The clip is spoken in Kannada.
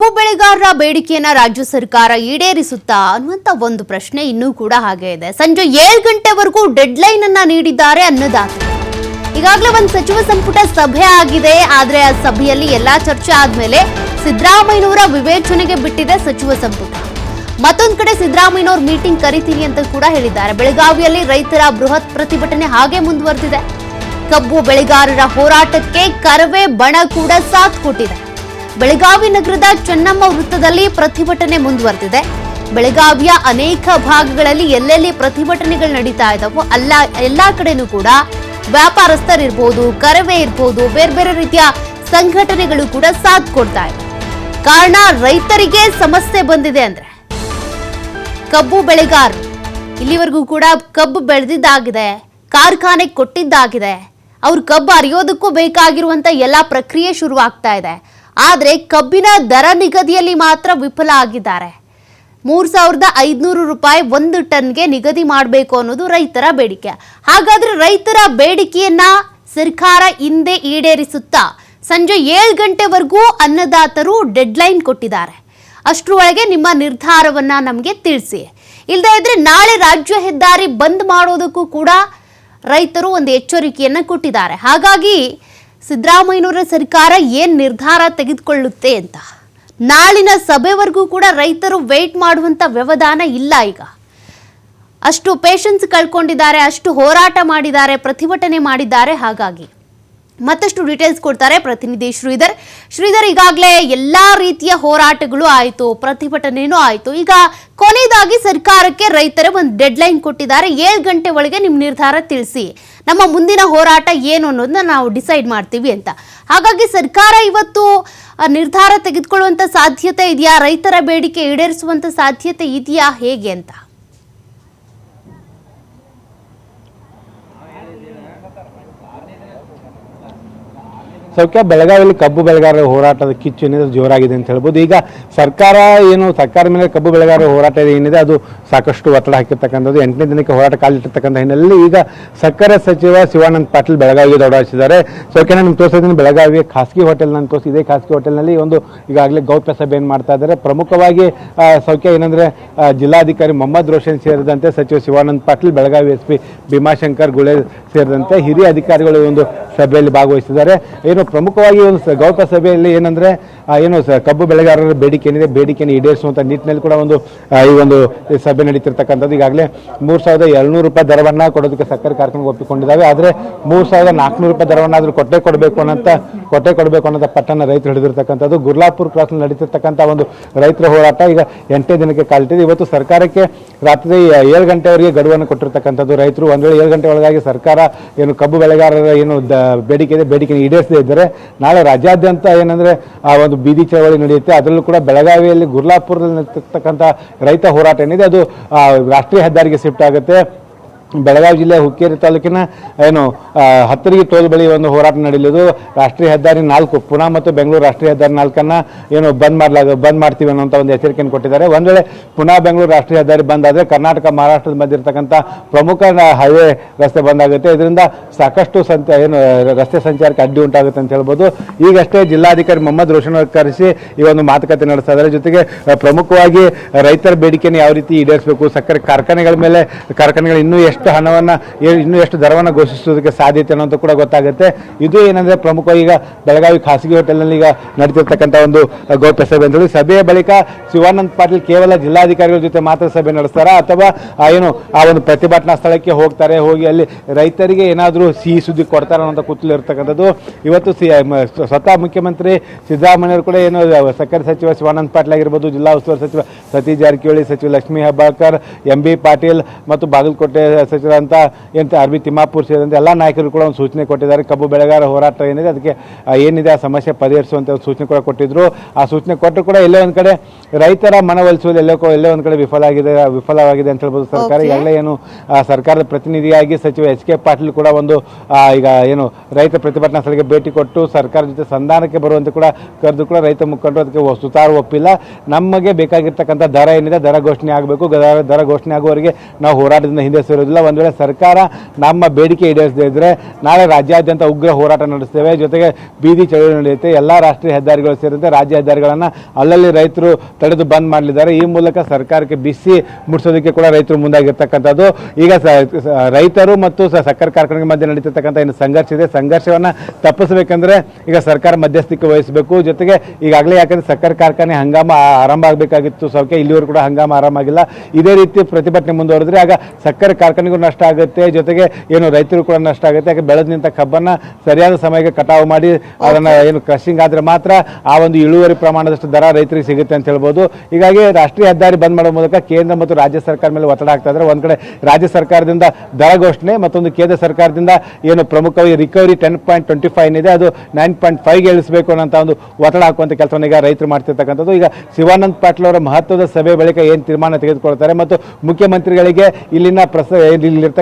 ಕಬ್ಬು ಬೆಳೆಗಾರರ ಬೇಡಿಕೆಯನ್ನ ರಾಜ್ಯ ಸರ್ಕಾರ ಈಡೇರಿಸುತ್ತಾ ಅನ್ನುವಂತ ಒಂದು ಪ್ರಶ್ನೆ ಇನ್ನೂ ಕೂಡ ಹಾಗೆ ಇದೆ. ಸಂಜೆ ಏಳು ಗಂಟೆವರೆಗೂ ಡೆಡ್ ಲೈನ್ ಅನ್ನ ನೀಡಿದ್ದಾರೆ ಅನ್ನದಾತರು ಈಗಾಗಲೇ ಒಂದು ಸಚಿವ ಸಂಪುಟ ಸಭೆ ಆಗಿದೆ. ಆದ್ರೆ ಆ ಸಭೆಯಲ್ಲಿ ಎಲ್ಲಾ ಚರ್ಚೆ ಆದ್ಮೇಲೆ ಸಿದ್ದರಾಮಯ್ಯನವರ ವಿವೇಚನೆಗೆ ಬಿಟ್ಟಿದೆ ಸಚಿವ ಸಂಪುಟ. ಮತ್ತೊಂದ್ ಕಡೆ ಸಿದ್ದರಾಮಯ್ಯನವ್ರ ಮೀಟಿಂಗ್ ಕರಿತೀನಿ ಅಂತ ಕೂಡ ಹೇಳಿದ್ದಾರೆ. ಬೆಳಗಾವಿಯಲ್ಲಿ ರೈತರ ಬೃಹತ್ ಪ್ರತಿಭಟನೆ ಹಾಗೆ ಮುಂದುವರೆದಿದೆ. ಕಬ್ಬು ಬೆಳೆಗಾರರ ಹೋರಾಟಕ್ಕೆ ಕರವೇ ಬಣ ಕೂಡ ಸಾಥ್ ಕೊಟ್ಟಿದೆ. ಬೆಳಗಾವಿ ನಗರದ ಚೆನ್ನಮ್ಮ ವೃತ್ತದಲ್ಲಿ ಪ್ರತಿಭಟನೆ ಮುಂದುವರೆದಿದೆ. ಬೆಳಗಾವಿಯ ಅನೇಕ ಭಾಗಗಳಲ್ಲಿ ಎಲ್ಲೆಲ್ಲಿ ಪ್ರತಿಭಟನೆಗಳು ನಡೀತಾ ಇದಾವೋ ಅಲ್ಲ, ಎಲ್ಲಾ ಕಡೆನೂ ಕೂಡ ವ್ಯಾಪಾರಸ್ಥರಿರ್ಬೋದು, ಕರವೇ ಇರ್ಬೋದು, ಬೇರೆ ಬೇರೆ ರೀತಿಯ ಸಂಘಟನೆಗಳು ಕೂಡ ಸಾಥ್ ಕೊಡ್ತಾ ಇದೆ ಕಾರಣ, ರೈತರಿಗೆ ಸಮಸ್ಯೆ ಬಂದಿದೆ ಅಂದ್ರೆ ಕಬ್ಬು ಬೆಳೆಗಾರರು. ಇಲ್ಲಿವರೆಗೂ ಕೂಡ ಕಬ್ಬು ಬೆಳೆದಿದ್ದಾಗಿದೆ, ಕಾರ್ಖಾನೆ ಕೊಟ್ಟಿದ್ದಾಗಿದೆ. ಅವ್ರ ಕಬ್ಬು ಅರಿಯೋದಕ್ಕೂ ಬೇಕಾಗಿರುವಂತ ಎಲ್ಲಾ ಪ್ರಕ್ರಿಯೆ ಶುರುವಾಗ್ತಾ ಇದೆ. ಆದ್ರೆ ಕಬ್ಬಿನ ದರ ನಿಗದಿಯಲ್ಲಿ ಮಾತ್ರ ವಿಫಲ ಆಗಿದ್ದಾರೆ. ಮೂರು ಸಾವಿರದ ಐದುನೂರು ರೂಪಾಯಿ ಒಂದು ಟನ್ಗೆ ನಿಗದಿ ಮಾಡಬೇಕು ಅನ್ನೋದು ರೈತರ ಬೇಡಿಕೆ. ಹಾಗಾದರೆ ರೈತರ ಬೇಡಿಕೆಯನ್ನ ಸರ್ಕಾರ ಹಿಂದೆ ಈಡೇರಿಸುತ್ತಾ ಸಂಜೆ ಏಳು ಗಂಟೆವರೆಗೂ ಅನ್ನದಾತರು ಡೆಡ್ಲೈನ್ ಕೊಟ್ಟಿದ್ದಾರೆ. ಅಷ್ಟರೊಳಗೆ ನಿಮ್ಮ ನಿರ್ಧಾರವನ್ನ ನಮಗೆ ತಿಳಿಸಿ. ಇಲ್ಲದೇ ಇದ್ರೆ ನಾಳೆ ರಾಜ್ಯ ಹೆದ್ದಾರಿ ಬಂದ್ ಮಾಡೋದಕ್ಕೂ ಕೂಡ ರೈತರು ಒಂದು ಎಚ್ಚರಿಕೆಯನ್ನು ಕೊಟ್ಟಿದ್ದಾರೆ. ಹಾಗಾಗಿ ಸಿದ್ದರಾಮಯ್ಯನವರ ಸರ್ಕಾರ ಏನು ನಿರ್ಧಾರ ತೆಗೆದುಕೊಳ್ಳುತ್ತೆ ಅಂತ? ನಾಳಿನ ಸಭೆವರೆಗೂ ಕೂಡ ರೈತರು ವೆಯ್ಟ್ ಮಾಡುವಂಥ ವ್ಯವಧಾನ ಇಲ್ಲ ಈಗ. ಅಷ್ಟು ಪೇಷನ್ಸ್ ಕಳ್ಕೊಂಡಿದ್ದಾರೆ, ಅಷ್ಟು ಹೋರಾಟ ಮಾಡಿದ್ದಾರೆ, ಪ್ರತಿಭಟನೆ ಮಾಡಿದ್ದಾರೆ ಹಾಗಾಗಿ. ಮತ್ತಷ್ಟು ಡೀಟೇಲ್ಸ್ ಕೊಡ್ತಾರೆ ಪ್ರತಿನಿಧಿ ಶ್ರೀಧರ್. ಶ್ರೀಧರ್, ಈಗಾಗಲೇ ಎಲ್ಲಾ ರೀತಿಯ ಹೋರಾಟಗಳು ಆಯಿತು, ಪ್ರತಿಭಟನೆನೂ ಆಯಿತು. ಈಗ ಕೊನೆಯದಾಗಿ ಸರ್ಕಾರಕ್ಕೆ ರೈತರ ಒಂದು ಡೆಡ್ಲೈನ್ ಕೊಟ್ಟಿದ್ದಾರೆ. ಏಳು ಗಂಟೆ ಒಳಗೆ ನಿಮ್ಮ ನಿರ್ಧಾರ ತಿಳಿಸಿ. ನಮ್ಮ ಮುಂದಿನ ಹೋರಾಟ ಏನು ಅನ್ನೋದನ್ನ ನಾವು ಡಿಸೈಡ್ ಮಾಡ್ತೀವಿ ಅಂತ. ಹಾಗಾಗಿ ಸರ್ಕಾರ ಇವತ್ತು ನಿರ್ಧಾರ ತೆಗೆದುಕೊಳ್ಳುವಂಥ ಸಾಧ್ಯತೆ ಇದೆಯಾ? ರೈತರ ಬೇಡಿಕೆ ಈಡೇರಿಸುವಂಥ ಸಾಧ್ಯತೆ ಇದೆಯಾ? ಹೇಗೆ ಅಂತ? ಸೌಖ್ಯ. ಬೆಳಗಾವಿಯಲ್ಲಿ ಕಬ್ಬು ಬೆಳೆಗಾರರ ಹೋರಾಟದ ಕಿಚ್ಚು ಏನಿದೆ ಜೋರಾಗಿದೆ ಅಂತ ಹೇಳ್ಬೋದು. ಈಗ ಸರ್ಕಾರ ಏನು ಸರ್ಕಾರ ಮೇಲೆ ಕಬ್ಬು ಬೆಳೆಗಾರರ ಹೋರಾಟ ಏನಿದೆ ಅದು ಸಾಕಷ್ಟು ಒತ್ತಡ ಹಾಕಿರ್ತಕ್ಕಂಥದ್ದು. ಎಂಟನೇ ದಿನಕ್ಕೆ ಹೋರಾಟ ಕಾಲಿಟ್ಟಿರ್ತಕ್ಕಂಥ ಹಿನ್ನೆಲೆಯಲ್ಲಿ ಈಗ ಸಕ್ಕರೆ ಸಚಿವ ಶಿವಾನಂದ ಪಾಟೀಲ್ ಬೆಳಗಾವಿಗೆ ದೌಡಾಯಿಸಿದ್ದಾರೆ. ಸೌಖ್ಯ, ನಾನು ತೋರಿಸಿದ್ದೀನಿ ಬೆಳಗಾವಿಯ ಖಾಸಗಿ ಹೋಟೆಲ್ ನಾನು ತೋರಿಸಿ ಇದೇ ಖಾಸಗಿ ಹೋಟೆಲ್ನಲ್ಲಿ ಒಂದು ಈಗಾಗಲೇ ಗೌಪ್ಯ ಏನು ಮಾಡ್ತಾ ಇದ್ದಾರೆ. ಪ್ರಮುಖವಾಗಿ ಸೌಖ್ಯ ಏನಂದ್ರೆ ಜಿಲ್ಲಾಧಿಕಾರಿ ಮೊಹಮ್ಮದ್ ರೋಷನ್ ಸೇರಿದಂತೆ ಸಚಿವ ಶಿವಾನಂದ ಪಾಟೀಲ್, ಬೆಳಗಾವಿ ಎಸ್ ಪಿ ಭೀಮಾಶಂಕರ್ ಗುಳೆ ಸೇರಿದಂತೆ ಹಿರಿಯ ಅಧಿಕಾರಿಗಳು ಒಂದು ಸಭೆಯಲ್ಲಿ ಭಾಗವಹಿಸಿದ್ದಾರೆ. ಏನು ಪ್ರಮುಖವಾಗಿ ಒಂದು ಗೌಪ್ಯ ಸಭೆಯಲ್ಲಿ ಏನಂದ್ರೆ ಏನು ಕಬ್ಬು ಬೆಳೆಗಾರರ ಬೇಡಿಕೆ ಏನಿದೆ ಬೇಡಿಕೆಯನ್ನು ಈಡೇರಿಸುವಂಥ ನಿಟ್ಟಿನಲ್ಲಿ ಕೂಡ ಒಂದು ಈ ಒಂದು ಸಭೆ ನಡೀತಿರ್ತಕ್ಕಂಥದ್ದು. ಈಗಾಗಲೇ ಮೂರು ಸಾವಿರದ ಏಳ್ನೂರು ರೂಪಾಯಿ ದರವನ್ನು ಕೊಡೋದಕ್ಕೆ ಸಕ್ಕರೆ ಕಾರ್ಖಾನೆಗೆ ಒಪ್ಪಿಕೊಂಡಿದ್ದಾವೆ. ಆದರೆ ಮೂರು ಸಾವಿರದ ನಾಲ್ಕುನೂರು ರೂಪಾಯಿ ದರವನ್ನಾದರೂ ಕೊಟ್ಟೆ ಕೊಡಬೇಕು ಅನ್ನೋಂಥ, ಕೊಟ್ಟೆ ಕೊಡಬೇಕು ಅನ್ನೋಂಥ ಪಟ್ಟಣ ರೈತರು ಹಿಡಿದಿರ್ತಕ್ಕಂಥದ್ದು. ಗುರ್ಲಾಪುರ್ ಕ್ರಾಸ್ನಲ್ಲಿ ನಡೀತಿರ್ತಕ್ಕಂಥ ಒಂದು ರೈತರ ಹೋರಾಟ ಈಗ ಎಂಟೇ ದಿನಕ್ಕೆ ಕಾಲಿಟ್ಟಿದೆ ಇವತ್ತು ಸರ್ಕಾರಕ್ಕೆ ರಾತ್ರಿ ಏಳು ಗಂಟೆವರೆಗೆ ಗಡುವನ್ನು ಕೊಟ್ಟಿರ್ತಕ್ಕಂಥದ್ದು ರೈತರು. ಒಂದು ವೇಳೆ ಏಳು ಗಂಟೆ ಒಳಗಾಗಿ ಸರ್ಕಾರ ಏನು ಕಬ್ಬು ಬೆಳೆಗಾರರ ಏನು ಬೇಡಿಕೆ ಇದೆ ಬೇಡಿಕೆ ಈಡೇರಿಸದೇ ಇದ್ದರೆ ನಾಳೆ ರಾಜ್ಯಾದ್ಯಂತ ಏನಂದರೆ ಆ ಒಂದು ಬೀದಿ ಚಳವಳಿ ನಡೆಯುತ್ತೆ. ಅದರಲ್ಲೂ ಕೂಡ ಬೆಳಗಾವಿಯಲ್ಲಿ ಗುರ್ಲಾಪುರದಲ್ಲಿ ನಡೆತಕ್ಕಂಥ ರೈತ ಹೋರಾಟ ಏನಿದೆ, ಅದು ರಾಷ್ಟ್ರೀಯ ಹೆದ್ದಾರಿಗೆ ಶಿಫ್ಟ್ ಆಗುತ್ತೆ. ಬೆಳಗಾವಿ ಜಿಲ್ಲೆ ಹುಕ್ಕೇರಿ ತಾಲೂಕಿನ, ಏನು ಹತ್ತರಿಗೆ ಟೋಲ್ ಬಳಿ ಒಂದು ಹೋರಾಟ ನಡೆಯಲಿದ್ದು ರಾಷ್ಟ್ರೀಯ ಹೆದ್ದಾರಿ ನಾಲ್ಕು, ಪುನಃ ಮತ್ತು ಬೆಂಗಳೂರು ರಾಷ್ಟ್ರೀಯ ಹೆದ್ದಾರಿ ನಾಲ್ಕನ್ನು, ಏನು, ಬಂದ್ ಮಾಡಲಾಗ, ಬಂದ್ ಮಾಡ್ತೀವಿ ಅನ್ನೋಂಥ ಒಂದು ಎಚ್ಚರಿಕೆಯನ್ನು ಕೊಟ್ಟಿದ್ದಾರೆ. ಒಂದು ವೇಳೆ ಪುನಃ ಬೆಂಗಳೂರು ರಾಷ್ಟ್ರೀಯ ಹೆದ್ದಾರಿ ಬಂದ್ ಕರ್ನಾಟಕ ಮಹಾರಾಷ್ಟ್ರದ ಮಧ್ಯೆ ಇರ್ತಕ್ಕಂಥ ಪ್ರಮುಖ ಹೈವೇ ರಸ್ತೆ ಬಂದಾಗುತ್ತೆ. ಇದರಿಂದ ಸಾಕಷ್ಟು ಸಂತ, ಏನು, ರಸ್ತೆ ಸಂಚಾರಕ್ಕೆ ಅಡ್ಡಿ ಉಂಟಾಗುತ್ತೆ ಅಂತ ಹೇಳ್ಬೋದು. ಈಗಷ್ಟೇ ಜಿಲ್ಲಾಧಿಕಾರಿ ಮೊಹಮ್ಮದ್ ರೋಷನ್ ಕರೆಸಿ ಈ ಒಂದು ಮಾತುಕತೆ ನಡೆಸ್ತಾ ಇದ್ದಾರೆ. ಜೊತೆಗೆ, ಪ್ರಮುಖವಾಗಿ ರೈತರ ಬೇಡಿಕೆಯನ್ನು ಯಾವ ರೀತಿ ಈಡೇರಿಸಬೇಕು, ಸಕ್ಕರೆ ಕಾರ್ಖಾನೆಗಳ ಮೇಲೆ, ಕಾರ್ಖಾನೆಗಳು ಇನ್ನೂ ಎಷ್ಟು ಹಣವನ್ನ ಹಣವನ್ನು ಇನ್ನೂ ಎಷ್ಟು ದರವನ್ನು ಘೋಷಿಸೋದಕ್ಕೆ ಸಾಧ್ಯತೆ ಅನ್ನೋದು ಕೂಡ ಗೊತ್ತಾಗುತ್ತೆ. ಇದು ಏನಂದರೆ ಪ್ರಮುಖವಾಗಿ ಈಗ ಬೆಳಗಾವಿ ಖಾಸಗಿ ಹೋಟೆಲ್ನಲ್ಲಿ ಈಗ ನಡೆದಿರ್ತಕ್ಕಂಥ ಒಂದು ಗೌಪ್ಯ ಸಭೆ ಅಂತ ಹೇಳಿ ಸಭೆಯ ಬಳಿಕ ಶಿವಾನಂದ ಪಾಟೀಲ್ ಕೇವಲ ಜಿಲ್ಲಾಧಿಕಾರಿಗಳ ಜೊತೆ ಮಾತ್ರ ಸಭೆ ನಡೆಸ್ತಾರಾ? ಅಥವಾ ಏನು, ಆ ಒಂದು ಪ್ರತಿಭಟನಾ ಸ್ಥಳಕ್ಕೆ ಹೋಗ್ತಾರೆ, ಹೋಗಿ ಅಲ್ಲಿ ರೈತರಿಗೆ ಏನಾದರೂ ಸಿಹಿ ಸುದ್ದಿ ಕೊಡ್ತಾರೆ ಅನ್ನೋ ಕುತ್ತಲು ಇರ್ತಕ್ಕಂಥದ್ದು. ಇವತ್ತು ಸಿ ಸ್ವತಃ ಮುಖ್ಯಮಂತ್ರಿ ಸಿದ್ದರಾಮಯ್ಯವರು ಕೂಡ ಏನು ಸಕ್ಕರೆ ಸಚಿವ ಶಿವಾನಂದ ಪಾಟೀಲ್ ಆಗಿರ್ಬೋದು, ಜಿಲ್ಲಾ ಉಸ್ತುವಾರಿ ಸಚಿವ ಸತೀಶ್ ಜಾರಕಿಹೊಳಿ, ಸಚಿವ ಲಕ್ಷ್ಮೀ ಹೆಬ್ಬಾಳ್ಕರ್, ಎಂ ಬಿ ಪಾಟೀಲ್ ಮತ್ತು ಬಾಗಲಕೋಟೆ ಸಚಿವರಂತ ಎಂತ ಆರ್ ಬಿ ತಿಮ್ಮಾಪುರ್ ಸೇರಿದಂತೆ ಎಲ್ಲ ನಾಯಕರು ಕೂಡ ಒಂದು ಸೂಚನೆ ಕೊಟ್ಟಿದ್ದಾರೆ. ಕಬ್ಬು ಬೆಳೆಗಾರ ಹೋರಾಟ ಏನಿದೆ ಅದಕ್ಕೆ ಏನಿದೆ ಆ ಸಮಸ್ಯೆ ಪರಿಹರಿಸುವಂತ ಒಂದು ಸೂಚನೆ ಕೂಡ ಕೊಟ್ಟಿದ್ರು. ಆ ಸೂಚನೆ ಕೊಟ್ಟರು ಕೂಡ ಎಲ್ಲೋ ಒಂದು ಕಡೆ ರೈತರ ಮನವೊಲಿಸುವುದು ಎಲ್ಲೋ ಎಲ್ಲೇ ಒಂದ್ ಕಡೆ ವಿಫಲ ಆಗಿದೆ ವಿಫಲವಾಗಿದೆ ಅಂತ ಹೇಳ್ಬೋದು ಸರ್ಕಾರ. ಎಲ್ಲ ಈಗಾಗಲೇ ಏನು ಸರ್ಕಾರದ ಪ್ರತಿನಿಧಿಯಾಗಿ ಸಚಿವ ಎಚ್ ಕೆ ಪಾಟೀಲ್ ಕೂಡ ಒಂದು ಈಗ ಏನು ರೈತ ಪ್ರತಿಭಟನಾ ಸ್ಥಳಕ್ಕೆ ಭೇಟಿ ಕೊಟ್ಟು ಸರ್ಕಾರ ಜೊತೆ ಸಂಧಾನಕ್ಕೆ ಬರುವಂತೆ ಕೂಡ ಕರೆದು ಕೂಡ ರೈತ ಮುಖಂಡರು ಅದಕ್ಕೆ ಸುತಾರು ಒಪ್ಪಿಲ್ಲ. ನಮಗೆ ಬೇಕಾಗಿರ್ತಕ್ಕಂಥ ದರ ಏನಿದೆ ದರ ಘೋಷಣೆ ಆಗಬೇಕು. ದರ ದರ ಘೋಷಣೆ ಆಗುವವರೆಗೆ ನಾವು ಹೋರಾಟದಿಂದ ಹಿಂದೆ ಸೇರೋದಿಲ್ಲ ಅಲ್ಲ ಒಂದು ವೇಳೆ ಸರ್ಕಾರ ನಮ್ಮ ಬೇಡಿಕೆ ಈಡೇರಿಸದೇ ಇದ್ದರೆ ನಾಳೆ ರಾಜ್ಯಾದ್ಯಂತ ಉಗ್ರ ಹೋರಾಟ ನಡೆಸ್ತೇವೆ. ಜೊತೆಗೆ ಬೀದಿ ಚಳುವಳಿ ನಡೆಯುತ್ತೆ. ಎಲ್ಲ ರಾಷ್ಟ್ರೀಯ ಹೆದ್ದಾರಿಗಳು ಸೇರಿದಂತೆ ರಾಜ್ಯ ಹೆದ್ದಾರಿಗಳನ್ನು ಅಲ್ಲಲ್ಲಿ ರೈತರು ತಡೆದು ಬಂದ್ ಮಾಡಲಿದ್ದಾರೆ. ಈ ಮೂಲಕ ಸರ್ಕಾರಕ್ಕೆ ಬಿಸಿ ಮುಟ್ಟಿಸೋದಕ್ಕೆ ಕೂಡ ರೈತರು ಮುಂದಾಗಿರ್ತಕ್ಕಂಥದ್ದು. ಈಗ ರೈತರು ಮತ್ತು ಸಕ್ಕರೆ ಕಾರ್ಖಾನೆ ಮಧ್ಯೆ ನಡೀತಿರ್ತಕ್ಕಂಥ ಏನು ಸಂಘರ್ಷ ಇದೆ. ಸಂಘರ್ಷವನ್ನು ತಪ್ಪಿಸಬೇಕಂದ್ರೆ ಈಗ ಸರ್ಕಾರ ಮಧ್ಯಸ್ಥಿಕೆ ವಹಿಸಬೇಕು. ಜೊತೆಗೆ ಈಗಾಗಲೇ ಯಾಕಂದ್ರೆ ಸಕ್ಕರೆ ಕಾರ್ಖಾನೆ ಹಂಗಾಮ ಆರಂಭ ಆಗಬೇಕಾಗಿತ್ತು. ಸೌಖ್ಯ ಇಲ್ಲಿವರೆಗೂ ಕೂಡ ಹಂಗಾಮ ಆಗಿಲ್ಲ. ಇದೇ ರೀತಿ ಪ್ರತಿಭಟನೆ ಮುಂದುವರೆದ್ರೆ ಆಗ ಸಕ್ಕರೆ ಕಾರ್ಖಾನೆಗೂ ನಷ್ಟ ಆಗುತ್ತೆ ಜೊತೆಗೆ ಏನು ರೈತರು ಕೂಡ ನಷ್ಟ ಆಗುತ್ತೆ. ಯಾಕೆ ಬೆಳೆದ ನಿಂತ ಕಬ್ಬನ್ನ ಸರಿಯಾದ ಸಮಯಕ್ಕೆ ಕಟಾವು ಮಾಡಿ ಅದನ್ನ ಏನು ಕ್ರಶಿಂಗ್ ಆದ್ರೆ ಮಾತ್ರ ಆ ಒಂದು ಇಳುವರಿ ಪ್ರಮಾಣದಷ್ಟು ದರ ರೈತರಿಗೆ ಸಿಗುತ್ತೆ ಅಂತ ಹೇಳ್ಬೋದು. ಹೀಗಾಗಿ ರಾಷ್ಟ್ರೀಯ ಹೆದ್ದಾರಿ ಬಂದ್ ಮಾಡೋ ಮೂಲಕ ಕೇಂದ್ರ ಮತ್ತು ರಾಜ್ಯ ಸರ್ಕಾರ ಮೇಲೆ ಒತ್ತಡ ಆಗ್ತಾ ಇದ್ದಾರೆ. ಒಂದು ಕಡೆ ರಾಜ್ಯ ಸರ್ಕಾರದಿಂದ ದರ ಘೋಷಣೆ ಮತ್ತೊಂದು ಕೇಂದ್ರ ಸರ್ಕಾರದಿಂದ ಏನು ಪ್ರಮುಖವಾಗಿ recovery ten point twenty five ಇದೆ ಅದು ನೈನ್ ಪಾಯಿಂಟ್ ಫೈವ್ಗೆ ಇಳಿಸಬೇಕು ಅನ್ನೋಂಥ ಒಂದು ಒತ್ತಡ ಹಾಕುವಂಥ ಕೆಲಸವನ್ನು ಈಗ ರೈತರು ಮಾಡ್ತಿರ್ತಕ್ಕಂಥದ್ದು. ಈಗ ಶಿವಾನಂದ್ ಪಾಟೀಲ್ ಅವರ ಮಹತ್ವದ ಸಭೆ ಬಳಿಕ ಏನು ತೀರ್ಮಾನ ತೆಗೆದುಕೊಳ್ತಾರೆ ಮತ್ತು ಮುಖ್ಯಮಂತ್ರಿಗಳಿಗೆ ಇಲ್ಲಿನ ಪ್ರಸ dililirta